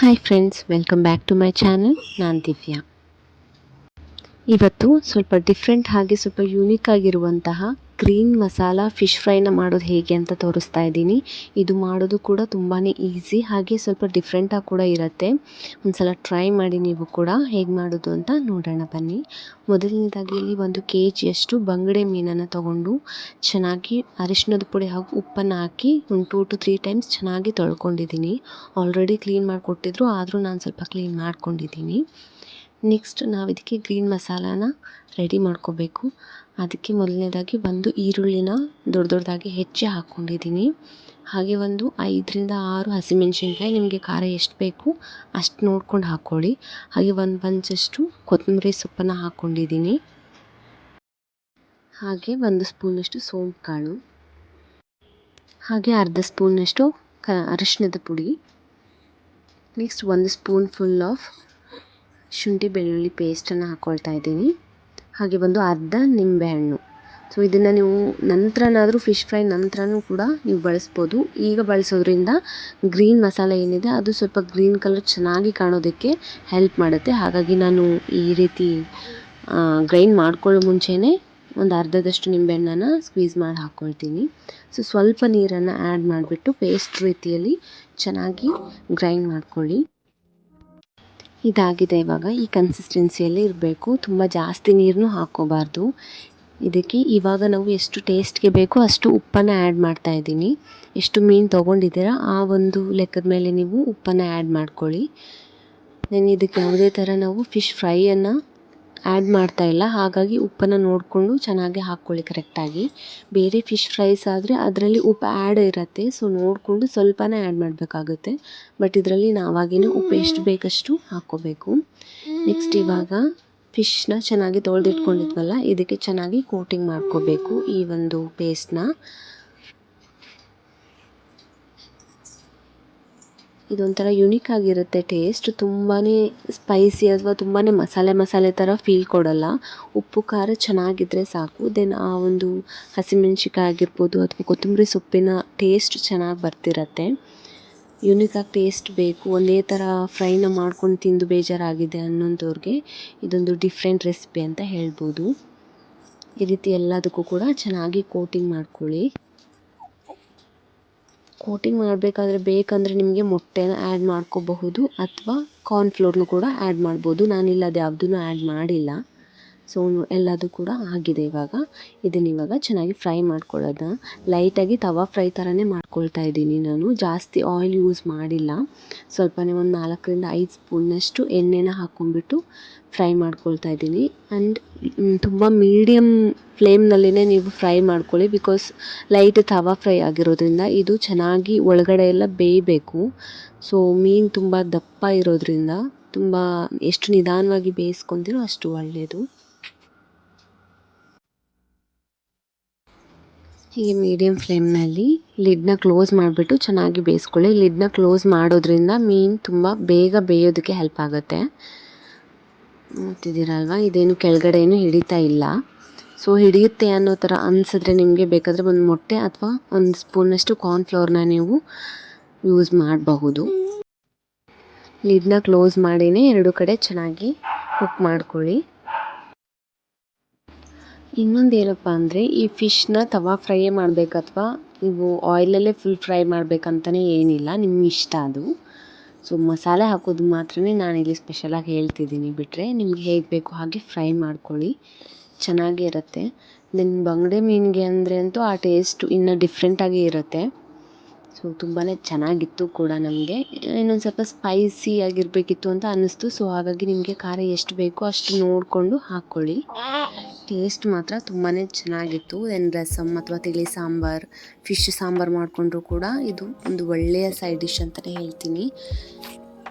Hi friends welcome back to my channel ನಾನು ದಿವ್ಯಾ. ಇವತ್ತು ಸ್ವಲ್ಪ ಡಿಫ್ರೆಂಟ್ ಹಾಗೆ ಸ್ವಲ್ಪ ಯೂನಿಕ್ ಆಗಿರುವಂತಹ ಗ್ರೀನ್ ಮಸಾಲ ಫಿಶ್ ಫ್ರೈನ ಮಾಡೋದು ಹೇಗೆ ಅಂತ ತೋರಿಸ್ತಾ ಇದ್ದೀನಿ. ಇದು ಮಾಡೋದು ಕೂಡ ತುಂಬಾ ಈಸಿ, ಹಾಗೆ ಸ್ವಲ್ಪ ಡಿಫ್ರೆಂಟಾಗಿ ಕೂಡ ಇರುತ್ತೆ. ಒಂದ್ಸಲ ಟ್ರೈ ಮಾಡಿ ನೀವು ಕೂಡ ಹೇಗೆ ಮಾಡೋದು ಅಂತ ನೋಡೋಣ ಬನ್ನಿ. ಮೊದಲನೇದಾಗಿ ಇಲ್ಲಿ ಒಂದು ಕೆ ಜಿಯಷ್ಟು ಬಂಗಡೆ ಮೀನನ್ನು ತಗೊಂಡು ಚೆನ್ನಾಗಿ ಅರಿಶಿಣದ ಪುಡಿ ಹಾಗೂ ಉಪ್ಪನ್ನು ಹಾಕಿ ಒಂದು ಟೂ ಟು ತ್ರೀ ಟೈಮ್ಸ್ ಚೆನ್ನಾಗಿ ತೊಳ್ಕೊಂಡಿದ್ದೀನಿ. ಆಲ್ರೆಡಿ ಕ್ಲೀನ್ ಮಾಡಿಕೊಟ್ಟಿದ್ರು, ಆದರೂ ನಾನು ಸ್ವಲ್ಪ ಕ್ಲೀನ್ ಮಾಡ್ಕೊಂಡಿದ್ದೀನಿ. ನೆಕ್ಸ್ಟ್ ನಾವು ಇದಕ್ಕೆ ಗ್ರೀನ್ ಮಸಾಲಾನ ರೆಡಿ ಮಾಡ್ಕೋಬೇಕು. ಅದಕ್ಕೆ ಮೊದಲನೇದಾಗಿ ಒಂದು ಈರುಳ್ಳಿನ ದೊಡ್ಡ ದೊಡ್ಡದಾಗಿ ಹೆಚ್ಚಿ ಹಾಕ್ಕೊಂಡಿದ್ದೀನಿ ಹಾಗೆ ಒಂದು ಐದರಿಂದ ಆರು ಹಸಿಮೆಣಸಿನ್ಕಾಯಿ ನಿಮಗೆ ಖಾರ ಎಷ್ಟು ಬೇಕು ಅಷ್ಟು ನೋಡ್ಕೊಂಡು ಹಾಕ್ಕೊಳ್ಳಿ ಹಾಗೆ ಒಂದು ಬಂಚಷ್ಟು ಕೊತ್ತಂಬರಿ ಸೊಪ್ಪನ್ನು ಹಾಕ್ಕೊಂಡಿದ್ದೀನಿ ಹಾಗೆ ಒಂದು ಸ್ಪೂನಷ್ಟು ಸೋಂಪು ಕಾಳು ಹಾಗೆ ಅರ್ಧ ಸ್ಪೂನಷ್ಟು ಕ ಅರಿಶಿಣದ ಪುಡಿ. ನೆಕ್ಸ್ಟ್ ಒಂದು ಸ್ಪೂನ್ ಫುಲ್ ಆಫ್ ಶುಂಠಿ ಬೆಳ್ಳುಳ್ಳಿ ಪೇಸ್ಟನ್ನು ಹಾಕ್ಕೊಳ್ತಾ ಇದ್ದೀನಿ. ಹಾಗೆ ಒಂದು ಅರ್ಧ ನಿಂಬೆಹಣ್ಣು. ಸೊ ಇದನ್ನು ನೀವು ನಂತರನಾದರೂ ಫಿಶ್ ಫ್ರೈ ನಂತರನೂ ಕೂಡ ನೀವು ಬಳಸ್ಬೋದು. ಈಗ ಬಳಸೋದ್ರಿಂದ ಗ್ರೀನ್ ಮಸಾಲೆ ಏನಿದೆ, ಅದು ಸ್ವಲ್ಪ ಗ್ರೀನ್ ಕಲರ್ ಚೆನ್ನಾಗಿ ಕಾಣೋದಕ್ಕೆ ಹೆಲ್ಪ್ ಮಾಡುತ್ತೆ. ಹಾಗಾಗಿ ನಾನು ಈ ರೀತಿ ಗ್ರೈಂಡ್ ಮಾಡ್ಕೊಳ್ಳೋ ಮುಂಚೆನೇ ಒಂದು ಅರ್ಧದಷ್ಟು ನಿಂಬೆಹಣ್ಣನ್ನು ಸ್ಕ್ವೀಸ್ ಮಾಡಿ ಹಾಕ್ಕೊಳ್ತೀನಿ ಸೊ ಸ್ವಲ್ಪ ನೀರನ್ನು ಆ್ಯಡ್ ಮಾಡಿಬಿಟ್ಟು ಪೇಸ್ಟ್ ರೀತಿಯಲ್ಲಿ ಚೆನ್ನಾಗಿ ಗ್ರೈಂಡ್ ಮಾಡ್ಕೊಳ್ಳಿ. ಇದಾಗಿದೆ ಇವಾಗ. ಈ ಕನ್ಸಿಸ್ಟೆನ್ಸಿಯಲ್ಲಿ ಇರಬೇಕು. ತುಂಬ ಜಾಸ್ತಿ ನೀರನ್ನು ಹಾಕ್ಕೋಬಾರ್ದು. ಇದಕ್ಕೆ ಇವಾಗ ನಾವು ಎಷ್ಟು ಟೇಸ್ಟ್ಗೆ ಬೇಕೋ ಅಷ್ಟು ಉಪ್ಪನ್ನು ಆ್ಯಡ್ ಮಾಡ್ತಾ ಇದ್ದೀನಿ. ಎಷ್ಟು ಮೀನು ತೊಗೊಂಡಿದ್ದೀರಾ ಆ ಒಂದು ಲೆಕ್ಕದ ಮೇಲೆ ನೀವು ಉಪ್ಪನ್ನು ಆ್ಯಡ್ ಮಾಡ್ಕೊಳ್ಳಿ. ನಾನು ಇದಕ್ಕೆ ಯಾವುದೇ ಥರ ನಾವು ಫಿಶ್ ಫ್ರೈಯನ್ನು ಆ್ಯಡ್ ಮಾಡ್ತಾ ಇಲ್ಲ. ಹಾಗಾಗಿ ಉಪ್ಪನ್ನು ನೋಡಿಕೊಂಡು ಚೆನ್ನಾಗಿ ಹಾಕ್ಕೊಳ್ಳಿ ಕರೆಕ್ಟಾಗಿ ಬೇರೆ ಫಿಶ್ ಫ್ರೈಸ್ ಆದರೆ ಅದರಲ್ಲಿ ಉಪ್ಪು ಆ್ಯಡ್ ಇರುತ್ತೆ. ಸೊ ನೋಡಿಕೊಂಡು ಸ್ವಲ್ಪನೇ ಆ್ಯಡ್ ಮಾಡಬೇಕಾಗುತ್ತೆ. ಬಟ್ ಇದರಲ್ಲಿ ನಾವಾಗೇ ಉಪ್ಪು ಎಷ್ಟು ಬೇಕಷ್ಟು ಹಾಕ್ಕೋಬೇಕು. ನೆಕ್ಸ್ಟ್ ಇವಾಗ ಫಿಶ್ನ ಚೆನ್ನಾಗಿ ತೊಳೆದಿಟ್ಕೊಂಡಿದ್ವಲ್ಲ, ಇದಕ್ಕೆ ಚೆನ್ನಾಗಿ ಕೋಟಿಂಗ್ ಮಾಡ್ಕೋಬೇಕು ಈ ಒಂದು ಪೇಸ್ಟ್ನ ಇದೊಂಥರ ಯುನಿಕ್ ಆಗಿರುತ್ತೆ. ಟೇಸ್ಟ್ ತುಂಬಾ ಸ್ಪೈಸಿ ಅಥವಾ ತುಂಬಾ ಮಸಾಲೆ ಮಸಾಲೆ ಥರ ಫೀಲ್ ಕೊಡಲ್ಲ. ಉಪ್ಪು, ಖಾರ ಚೆನ್ನಾಗಿದ್ರೆ ಸಾಕು. ದೆನ್ ಆ ಒಂದು ಹಸಿಮೆಣ್ಸಿಕಾಯಿ ಆಗಿರ್ಬೋದು ಅಥವಾ ಕೊತ್ತಂಬರಿ ಸೊಪ್ಪಿನ ಟೇಸ್ಟ್ ಚೆನ್ನಾಗಿ ಬರ್ತಿರತ್ತೆ. ಯುನಿಕಾಗಿ ಟೇಸ್ಟ್ ಬೇಕು. ಒಂದೇ ಥರ ಫ್ರೈನ ಮಾಡ್ಕೊಂಡು ತಿಂದು ಬೇಜಾರಾಗಿದೆ ಅನ್ನೋಂಥವ್ರಿಗೆ ಇದೊಂದು ಡಿಫ್ರೆಂಟ್ ರೆಸಿಪಿ ಅಂತ ಹೇಳ್ಬೋದು. ಈ ರೀತಿ ಎಲ್ಲದಕ್ಕೂ ಕೂಡ ಚೆನ್ನಾಗಿ ಕೋಟಿಂಗ್ ಮಾಡ್ಕೊಳ್ಳಿ. ಕೋಟಿಂಗ್ ಮಾಡಬೇಕಾದ್ರೆ ಬೇಕಂದರೆ ನಿಮಗೆ ಮೊಟ್ಟೆನ ಆ್ಯಡ್ ಮಾಡ್ಕೋಬಹುದು ಅಥವಾ ಕಾರ್ನ್ ಫ್ಲೋರ್ನು ಕೂಡ ಆ್ಯಡ್ ಮಾಡ್ಬೋದು. ನಾನಿಲ್ಲಿ ಅದು ಯಾವುದನ್ನು ಆ್ಯಡ್ ಮಾಡಿಲ್ಲ. ಸೊ ಎಲ್ಲದು ಕೂಡ ಆಗಿದೆ ಇವಾಗ. ಇದನ್ನ ಇವಾಗ ಚೆನ್ನಾಗಿ ಫ್ರೈ ಮಾಡ್ಕೊಳ್ಳೋದು. ಲೈಟಾಗಿ ತವಾ ಫ್ರೈ ಥರನೇ ಮಾಡ್ಕೊಳ್ತಾ ಇದ್ದೀನಿ ನಾನು. ಜಾಸ್ತಿ ಆಯಿಲ್ ಯೂಸ್ ಮಾಡಿಲ್ಲ. ಸ್ವಲ್ಪನೇ ಒಂದು ನಾಲ್ಕರಿಂದ ಐದು ಸ್ಪೂನ್ನಷ್ಟು ಎಣ್ಣೆನ ಹಾಕ್ಕೊಂಡ್ಬಿಟ್ಟು ಫ್ರೈ ಮಾಡ್ಕೊಳ್ತಾ ಇದ್ದೀನಿ. ಆ್ಯಂಡ್ ತುಂಬ ಮೀಡಿಯಮ್ ಫ್ಲೇಮ್ನಲ್ಲಿನೇ ನೀವು ಫ್ರೈ ಮಾಡ್ಕೊಳ್ಳಿ ಬಿಕಾಸ್ ಲೈಟ್ ತವಾ ಫ್ರೈ ಆಗಿರೋದ್ರಿಂದ ಇದು ಚೆನ್ನಾಗಿ ಒಳಗಡೆ ಎಲ್ಲ ಬೇಯಬೇಕು. ಸೊ, ಮೀನು ತುಂಬ ದಪ್ಪ ಇರೋದ್ರಿಂದ ತುಂಬ ಎಷ್ಟು ನಿಧಾನವಾಗಿ ಬೇಯಿಸ್ಕೊಂತೀರೋ ಅಷ್ಟು ಒಳ್ಳೆಯದು ಹೀಗೆ ಮೀಡಿಯಮ್ ಫ್ಲೇಮ್ನಲ್ಲಿ ಲಿಡ್ನ ಕ್ಲೋಸ್ ಮಾಡಿಬಿಟ್ಟು ಚೆನ್ನಾಗಿ ಬೇಯಿಸ್ಕೊಳ್ಳಿ. ಲಿಡ್ನ ಕ್ಲೋಸ್ ಮಾಡೋದ್ರಿಂದ ಮೀನು ತುಂಬ ಬೇಗ ಬೇಯೋದಕ್ಕೆ ಹೆಲ್ಪ್ ಆಗುತ್ತೆ. ನೋಡ್ತಿದ್ದೀರಲ್ವ? ಇದೇನು ಕೆಳಗಡೆ ಏನು ಹಿಡಿತಾ ಇಲ್ಲ. ಸೊ ಹಿಡಿಯುತ್ತೆ ಅನ್ನೋ ಥರ ಅನಿಸಿದ್ರೆ ನಿಮಗೆ ಬೇಕಾದರೆ ಒಂದು ಮೊಟ್ಟೆ ಅಥವಾ ಒಂದು ಸ್ಪೂನಷ್ಟು ಕಾರ್ನ್ಫ್ಲೋರ್ನ ನೀವು ಯೂಸ್ ಮಾಡಬಹುದು. ಲಿಡ್ನ ಕ್ಲೋಸ್ ಮಾಡಿನೇ ಎರಡು ಕಡೆ ಚೆನ್ನಾಗಿ ಕುಕ್ ಮಾಡ್ಕೊಳ್ಳಿ. ಇನ್ನೊಂದು ಏನಪ್ಪ ಅಂದರೆ, ಈ ಫಿಶ್ನ ತವಾ ಫ್ರೈ ಮಾಡ್ಬೇಕು ಅಥವಾ ನೀವು ಆಯಿಲಲ್ಲೇ ಫುಲ್ ಫ್ರೈ ಮಾಡ್ಬೇಕಂತಲೇ ಏನಿಲ್ಲ ನಿಮ್ಮ ಇಷ್ಟ ಅದು. ಸೊ ಮಸಾಲೆ ಹಾಕೋದು ಮಾತ್ರನೇ ನಾನಿಲ್ಲಿ ಸ್ಪೆಷಲಾಗಿ ಹೇಳ್ತಿದ್ದೀನಿ ಬಿಟ್ಟರೆ ನಿಮ್ಗೆ ಹೇಗೆ ಬೇಕು ಹಾಗೆ ಫ್ರೈ ಮಾಡ್ಕೊಳ್ಳಿ. ಚೆನ್ನಾಗೇ ಇರುತ್ತೆ. ದೆನ್ ಬಂಗಡೆ ಮೀನಿಗೆ ಅಂದರೆ ಅಂತೂ ಆ ಟೇಸ್ಟು ಇನ್ನೂ ಡಿಫ್ರೆಂಟಾಗೇ ಇರುತ್ತೆ. ಸೊ ತುಂಬಾ ಚೆನ್ನಾಗಿತ್ತು ಕೂಡ ನಮಗೆ. ಇನ್ನೊಂದು ಸ್ವಲ್ಪ ಸ್ಪೈಸಿ ಆಗಿರಬೇಕಿತ್ತು ಅಂತ ಅನ್ನಿಸ್ತು. ಸೊ, ಹಾಗಾಗಿ ನಿಮಗೆ ಖಾರ ಎಷ್ಟು ಬೇಕೋ ಅಷ್ಟು ನೋಡಿಕೊಂಡು ಹಾಕ್ಕೊಳ್ಳಿ ಟೇಸ್ಟ್ ಮಾತ್ರ ತುಂಬಾ ಚೆನ್ನಾಗಿತ್ತು. ದೆನ್ ರಸಮ್ ಅಥವಾ ತಿಳಿ ಸಾಂಬಾರು ಫಿಶ್ ಸಾಂಬಾರು ಮಾಡಿಕೊಂಡ್ರು ಕೂಡ ಇದು ಒಂದು ಒಳ್ಳೆಯ ಸೈಡ್ ಡಿಶ್ ಅಂತಲೇ ಹೇಳ್ತೀನಿ.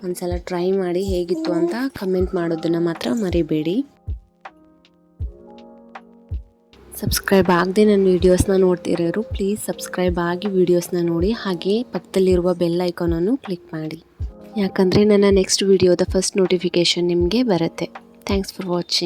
ಒಂದ್ಸಲ ಟ್ರೈ ಮಾಡಿ ಹೇಗಿತ್ತು ಅಂತ ಕಮೆಂಟ್ ಮಾಡೋದನ್ನು ಮಾತ್ರ ಮರಿಬೇಡಿ. ಸಬ್ಸ್ಕ್ರೈಬ್ ಆಗದೆ ನನ್ನ ವೀಡಿಯೋಸ್ನ ನೋಡ್ತಿರೋರು ಪ್ಲೀಸ್ ಸಬ್ಸ್ಕ್ರೈಬ್ ಆಗಿ ವೀಡಿಯೋಸ್ನ ನೋಡಿ ಹಾಗೆ ಪಕ್ಕದಲ್ಲಿರುವ ಬೆಲ್ ಐಕಾನನ್ನು ಕ್ಲಿಕ್ ಮಾಡಿ. ಯಾಕಂದರೆ ನನ್ನ ನೆಕ್ಸ್ಟ್ ವೀಡಿಯೋದ ಫಸ್ಟ್ ನೋಟಿಫಿಕೇಷನ್ ನಿಮಗೆ ಬರುತ್ತೆ. Thanks for watching